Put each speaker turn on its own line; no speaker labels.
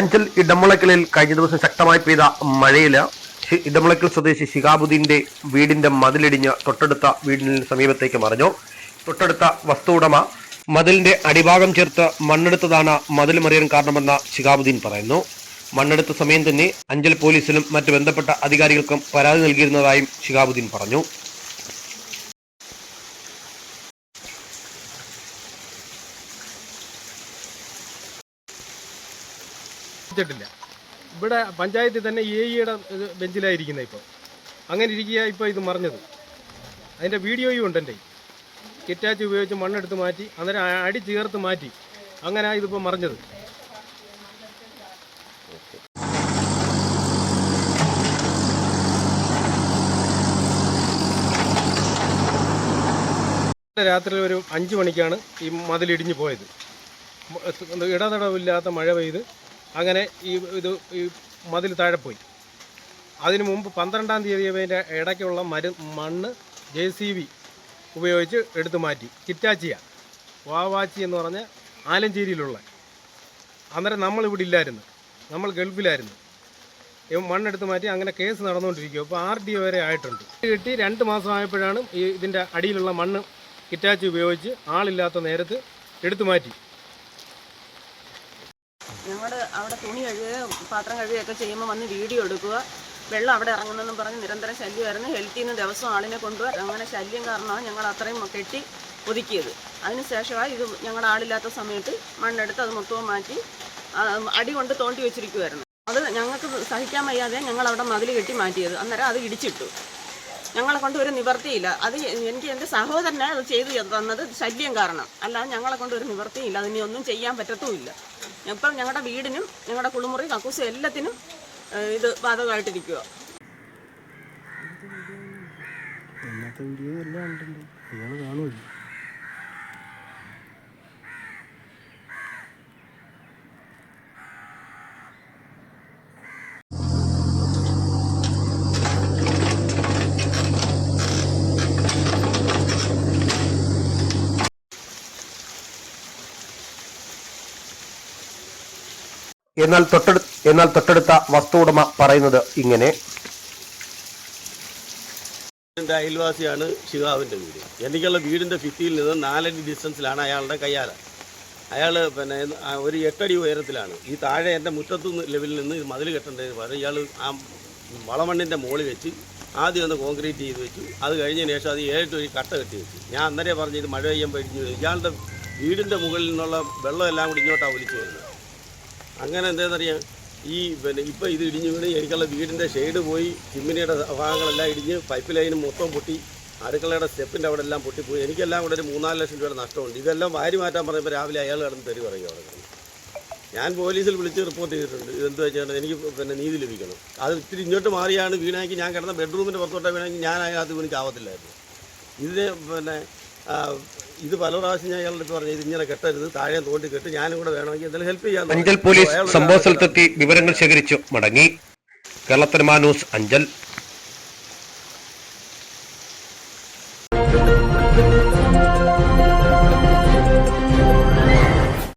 അഞ്ചൽ ഇടമുളക്കലിൽ കഴിഞ്ഞ ദിവസം ശക്തമായി പെയ്ത മഴയിൽ ശി- ഇടമുളക്കൽ സ്വദേശി ശിഹാബുദ്ദീന്റെ വീടിന്റെ മതിലിടിഞ്ഞ് തൊട്ടടുത്ത വീടിന് സമീപത്തേക്ക് മറിഞ്ഞു. തൊട്ടടുത്ത വസ്തു ഉടമ മതിലിന്റെ അടിഭാഗം ചേർത്ത് മണ്ണെടുത്തതാണ് മതിൽ മറിയാൻ കാരണമെന്ന് ശിഹാബുദ്ദീൻ പറയുന്നു. മണ്ണെടുത്ത സമയം തന്നെ അഞ്ചൽ പോലീസിലും മറ്റ് ബന്ധപ്പെട്ട അധികാരികൾക്കും പരാതി നൽകിയിരുന്നതായും ശിഹാബുദ്ദീൻ പറഞ്ഞു. ില്ല
ഇവിടെ പഞ്ചായത്തിൽ തന്നെ എ ഇയുടെ ബെഞ്ചിലായിരിക്കുന്നത് ഇപ്പോൾ. അങ്ങനെ ഇരിക്കുക ഇപ്പോൾ ഇത് മറിഞ്ഞത്. അതിന്റെ വീഡിയോയും ഉണ്ട് എന്റെ കിറ്റാച്ച് ഉപയോഗിച്ച് മണ്ണെടുത്ത് മാറ്റി അന്നേരം അടി ചേർത്ത് മാറ്റി. അങ്ങനെ ഇതിപ്പോൾ മറിഞ്ഞത്. രാത്രി ഒരു അഞ്ച് മണിക്കാണ് ഈ മതിലിടിഞ്ഞു പോയത്. ഇടതടവില്ലാത്ത മഴ പെയ്ത് അങ്ങനെ ഈ ഇത് ഈ മതിൽ താഴെ പോയി. അതിനു മുമ്പ് പന്ത്രണ്ടാം തീയതി അതിന്റെ ഇടയ്ക്കുള്ള മരു മണ്ണ് ജെ സി ബി ഉപയോഗിച്ച് എടുത്തു മാറ്റി. കിറ്റാച്ചിയ വാവാച്ചി എന്ന് പറഞ്ഞ ആലഞ്ചേരിയിലുള്ള. അന്നേരം നമ്മളിവിടെ ഇല്ലായിരുന്നു. നമ്മൾ ഗൾഫിലായിരുന്നു. മണ്ണെടുത്ത് മാറ്റി അങ്ങനെ കേസ് നടന്നുകൊണ്ടിരിക്കും അപ്പോൾ ആർ ഡി വരെ ആയിട്ടുണ്ട്. കിട്ടി രണ്ട് മാസമായപ്പോഴാണ് ഈ ഇതിന്റെ അടിയിലുള്ള മണ്ണ് കിറ്റാച്ചി ഉപയോഗിച്ച് ആളില്ലാത്ത നേരത്ത് എടുത്തു മാറ്റി.
ഞങ്ങൾ അവിടെ തുണി കഴുകുകയും പാത്രം കഴുകുകയൊക്കെ ചെയ്യുമ്പോൾ വന്ന് വീഡിയോ എടുക്കുക. വെള്ളം അവിടെ ഇറങ്ങുന്നെന്നും പറഞ്ഞ് നിരന്തരം ശല്യമായിരുന്നു ഹെൽത്തിൽ നിന്ന് ദിവസം ആളിനെ കൊണ്ടുവരും അങ്ങനെ ശല്യം കാരണമാണ് ഞങ്ങൾ അത്രയും കെട്ടി ഒതുക്കിയത്. അതിനുശേഷമായി ഇത് ഞങ്ങളുടെ ആളില്ലാത്ത സമയത്ത് മണ്ണെടുത്ത് അത് മൊത്തവും മാറ്റി അടി കൊണ്ട് തോണ്ടി വെച്ചിരിക്കുമായിരുന്നു അത് ഞങ്ങൾക്ക് സഹിക്കാൻ വയ്യാതെ ഞങ്ങൾ അവിടെ മതിൽ കെട്ടി മാറ്റിയത്. അന്നേരം അത് ഇടിച്ചിട്ടു. ഞങ്ങളെ കൊണ്ട് ഒരു നിവർത്തിയില്ല. അത് എനിക്ക് എന്റെ സഹോദരനെ അത് ചെയ്തു തന്നത് ശല്യം കാരണം. അല്ലാതെ ഞങ്ങളെ കൊണ്ട് ഒരു നിവർത്തിയില്ല. അതിനി ഒന്നും ചെയ്യാൻ പറ്റത്തുമില്ല. ഇപ്പം ഞങ്ങളുടെ വീടിനും ഞങ്ങളുടെ കുളിമുറി കക്കൂസും എല്ലാത്തിനും ഇത് ബാധകമായിട്ടിരിക്കുക
ഇന്നത്തെ വീഡിയോ എല്ലാം ഉണ്ടല്ലോ. ഇയാൾ കാണുമല്ലോ.
എന്നാൽ തൊട്ടടു എന്നാൽ തൊട്ടടുത്ത വസ്തു ഉടമ പറയുന്നത് ഇങ്ങനെ.
എന്റെ അയൽവാസിയാണ് ശിവാവിന്റെ വീട്. എനിക്കുള്ള വീടിന്റെ ഭിത്തിയിൽ നിന്ന് നാലടി ഡിസ്റ്റൻസിലാണ് അയാളുടെ കയ്യാല. അയാൾ പിന്നെ ഒരു എട്ടടി ഉയരത്തിലാണ്. ഈ താഴെ എന്റെ മുറ്റത്തു ലെവലിൽ നിന്ന് ഇത് മതിൽ കെട്ടേണ്ടത് പകരം ഇയാൾ ആ വളമണ്ണിന്റെ മുകളിൽ വെച്ച് ആദ്യം ഒന്ന് കോൺക്രീറ്റ് ചെയ്ത് വെച്ചു. അത് കഴിഞ്ഞതിന് ശേഷം അത് ഏഴെട്ട് ഒരു കട്ട കെട്ടി വെച്ചു. ഞാൻ അന്നേരം പറഞ്ഞ് ഇത് മഴ ഇടിഞ്ഞു ഇയാളുടെ വീടിന്റെ മുകളിൽ നിന്നുള്ള വെള്ളം എല്ലാം കൂടി ഇങ്ങോട്ടാണ് ഒലിച്ചു വരുന്നത്. അങ്ങനെ എന്താണെന്നറിയാം? ഈ പിന്നെ ഇപ്പോൾ ഇത് ഇടിഞ്ഞ് വീണ് എനിക്കുള്ള വീടിന്റെ ഷെയ്ഡ് പോയി ചിമ്മിനിയുടെ ഭാഗങ്ങളെല്ലാം ഇടിഞ്ഞ് പൈപ്പ് ലൈൻ മൊത്തം പൊട്ടി അടുക്കളയുടെ സ്റ്റെപ്പിന്റെ അവിടെ എല്ലാം പൊട്ടിപ്പോയി. എനിക്കെല്ലാം കൂടെ ഒരു മൂന്നാൽ ലക്ഷം രൂപയുടെ നഷ്ടമുണ്ട്. ഇതെല്ലാം വാരി മാറ്റാൻ പറയുമ്പോൾ രാവിലെ അയാൾ കിടന്ന് തെറി പറയും അവിടെ ഞാൻ പോലീസിൽ വിളിച്ച് റിപ്പോർട്ട് ചെയ്തിട്ടുണ്ട്. ഇതെന്താ വെച്ചാൽ എനിക്ക് പിന്നെ നീതി ലഭിക്കണം. അത് ഇത്തിരി ഇങ്ങോട്ട് മാറിയാണ് വീണാക്കി ഞാൻ കിടന്ന ബെഡ്റൂമിന്റെ പുറത്തോട്ട് വീണെങ്കിൽ ഞാൻ അതിനകത്ത് വീണിക്കാവത്തില്ലായിരുന്നു ഇതിന് പിന്നെ ഇത് പല പ്രാവശ്യം ഞാൻ അയാളുടെ അടുത്ത് പറഞ്ഞു ഇത് ഇങ്ങനെ കെട്ടരുത് താഴെ തോണ്ടി കെട്ട് ഞാനും കൂടെ വേണമെങ്കിൽ എന്തെങ്കിലും ഹെൽപ്പ് ചെയ്യാൻ
അഞ്ചൽ പോലീസ് സംഭവ സ്ഥലത്തെത്തി വിവരങ്ങൾ ശേഖരിച്ചു. മടങ്ങി. കേരളത്തിന് ന്യൂസ് അഞ്ചൽ.